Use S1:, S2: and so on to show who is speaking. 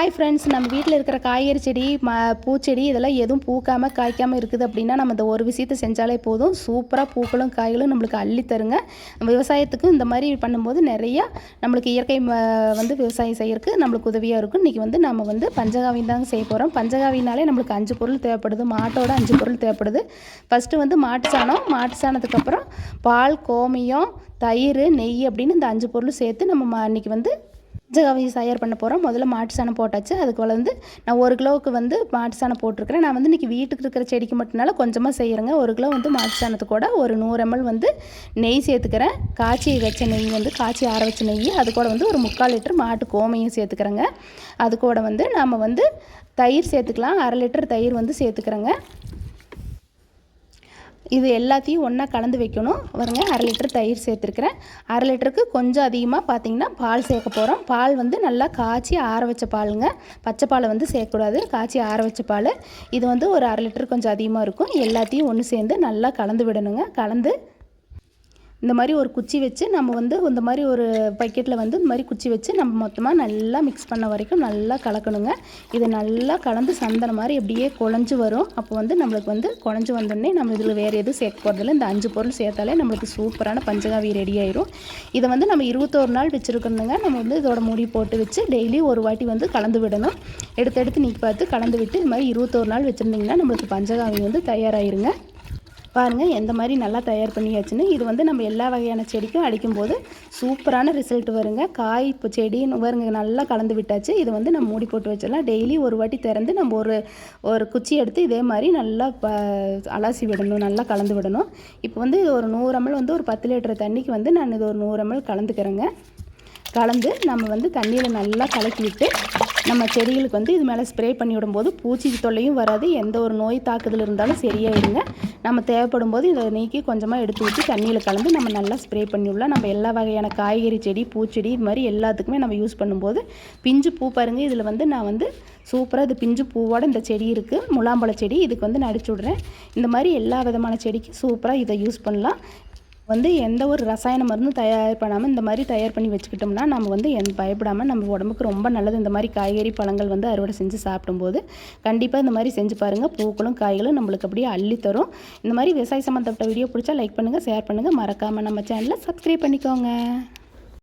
S1: Hi friends நம்ம வீட்டில் இருக்கிற காய்கறி செடி ம பூச்செடி இதெல்லாம் எதுவும் பூக்காமல் காய்க்காமல் இருக்குது அப்படின்னா நம்ம இந்த ஒரு விஷயத்தை செஞ்சாலே போதும். சூப்பராக பூக்களும் காய்களும் நம்மளுக்கு அள்ளி தருங்க. விவசாயத்துக்கு இந்த மாதிரி பண்ணும்போது நிறையா நம்மளுக்கு இயற்கை வந்து விவசாயம் செய்யறதுக்கு நம்மளுக்கு உதவியாக இருக்கும். இன்றைக்கி வந்து நம்ம வந்து பஞ்சகாவியம் தாங்க செய்ய போகிறோம் பஞ்சகாவினாலே நம்மளுக்கு அஞ்சு பொருள் தேவைப்படுது. மாட்டோட அஞ்சு பொருள் தேவைப்படுது. ஃபஸ்ட்டு வந்து மாட்டு சாணம். மாட்டு சாணத்துக்கப்புறம் பால் கோமியம் தயிர் நெய் அப்படின்னு இந்த அஞ்சு பொருளும் சேர்த்து நம்ம அன்றைக்கி வந்து ஜகாவி தயார் பண்ண போகிறோம் முதல்ல மாட்டு சாணம் போட்டாச்சு. அதுக்கு வந்து நான் ஒரு கிலோவுக்கு வந்து மாட்டு சாணம் போட்டிருக்கிறேன். நான் வந்து இன்றைக்கி வீட்டுக்கு இருக்கிற செடிக்கு மட்டும்னால கொஞ்சமாக செய்கிறேங்க ஒரு கிலோ வந்து மாட்டு சாணத்து கூட ஒரு நூறு எம்எல் வந்து நெய் சேர்த்துக்கிறேன். காய்ச்சி வச்ச நெய் வந்து காய்ச்சி ஆற வச்ச நெய் அது கூட வந்து ஒரு முக்கால் லிட்டர் மாட்டு கோமையும் சேர்த்துக்கிறேங்க. அது கூட வந்து நாம் வந்து தயிர் சேர்த்துக்கலாம். அரை லிட்டர் தயிர் வந்து சேர்த்துக்கிறேங்க. இது எல்லாத்தையும் ஒன்றா கலந்து வைக்கணும். வருங்க அரை லிட்டர் தயிர் சேர்த்துருக்குறேன். அரை லிட்டருக்கு கொஞ்சம் அதிகமாக பார்த்தீங்கன்னா பால் சேர்க்க போகிறோம் பால் வந்து நல்லா காய்ச்சி ஆற வச்ச பாலுங்க. பச்சை பாலை வந்து சேர்க்கக்கூடாது. காய்ச்சி ஆற வச்ச பால். இது வந்து ஒரு அரை லிட்டர் கொஞ்சம் அதிகமாக இருக்கும். எல்லாத்தையும் ஒன்று சேர்ந்து நல்லா கலந்து விடணுங்க. கலந்து இந்த மாதிரி ஒரு குச்சி வச்சு நம்ம வந்து இந்த மாதிரி ஒரு பக்கெட்டில் வந்து இந்த மாதிரி குச்சி வச்சு நம்ம மொத்தமாக நல்லா மிக்ஸ் பண்ண வரைக்கும் நல்லா கலக்கணுங்க. இது நல்லா கலந்து சந்தன மாதிரி எப்படியே குழஞ்சி வரும். அப்போ வந்து நம்மளுக்கு வந்து குழஞ்சி வந்தோடனே நம்ம இதில் வேறு எதுவும் சேர்க்க போகிறதில்ல இந்த அஞ்சு பொருள் சேர்த்தாலே நம்மளுக்கு சூப்பரான பஞ்சகாவி ரெடி ஆயிரும். இதை வந்து நம்ம இருபத்தோரு நாள் வச்சுருக்கணுங்க. நம்ம வந்து இதோட முடி போட்டு வச்சு டெய்லி ஒரு வாட்டி வந்து கலந்து விடணும். எடுத்து எடுத்து நீக்கி பார்த்து கலந்து விட்டு இது மாதிரி இருபத்தோரு நாள் வச்சுருந்திங்கன்னா நம்மளுக்கு பஞ்சகாவி வந்து தயாராகிருங்க பாருங்கள் எந்த மாதிரி நல்லா தயார் பண்ணியாச்சுன்னு. இது வந்து நம்ம எல்லா வகையான செடிக்கும் அடிக்கும்போது சூப்பரான ரிசல்ட் வருங்க. காய் இப்போ செடி வருங்க நல்லா கலந்து விட்டாச்சு. இதை வந்து நம்ம மூடி போட்டு வச்சிடலாம். டெய்லி ஒரு வாட்டி திறந்து நம்ம ஒரு ஒரு குச்சி எடுத்து இதே மாதிரி நல்லா ப அலசி விடணும் நல்லா கலந்து விடணும். இப்போ வந்து ஒரு நூறு எம்எல் வந்து ஒரு பத்து லிட்டர் தண்ணிக்கு வந்து நான் இது ஒரு நூறு எம்எல் கலந்துக்கிறேங்க. கலந்து நம்ம வந்து தண்ணியில் நல்லா கலக்கி விட்டு நம்ம செடிகளுக்கு வந்து இது மேலே ஸ்ப்ரே பண்ணி விடும்போது பூச்சி தொல்லையும் வராது. எந்த ஒரு நோய் தாக்குதல் இருந்தாலும் சரியாயிருங்க நம்ம தேவைப்படும் போது இதை நீக்கி கொஞ்சமாக எடுத்து வச்சு தண்ணியில் கலந்து நம்ம நல்லா ஸ்ப்ரே பண்ணி விடலாம். நம்ம எல்லா வகையான காய்கறி செடி பூச்செடி இது மாதிரி எல்லாத்துக்குமே நம்ம யூஸ் பண்ணும்போது பிஞ்சு பூ பாருங்கள் இதில் வந்து நான் வந்து சூப்பராக இது பிஞ்சு பூவோட இந்த செடி இருக்குது முலாம்பழ செடி. இதுக்கு வந்து நடிச்சு விட்றேன். இந்த மாதிரி எல்லா விதமான செடிக்கும் சூப்பராக இதை யூஸ் பண்ணலாம். வந்து எந்த ஒரு ரசாயன மருந்தும் தயார் பண்ணாமல் இந்த மாதிரி தயார் பண்ணி வச்சுக்கிட்டோம்னா நம்ம வந்து எந்த பயப்படாமல் நம்ம உடம்புக்கு ரொம்ப நல்லது. இந்த மாதிரி காய்கறி பழங்கள் வந்து அறுவடை செஞ்சு சாப்பிடும்போது கண்டிப்பாக இந்த மாதிரி செஞ்சு பாருங்கள் பூக்களும் காய்களும் நம்மளுக்கு அப்படியே அள்ளி தரும் இந்த மாதிரி விவசாய சம்மந்தப்பட்ட வீடியோ பிடிச்சா லைக் பண்ணுங்கள் ஷேர் பண்ணுங்கள் மறக்காமல் நம்ம சேனலை சப்ஸ்கிரைப் பண்ணிக்கோங்க.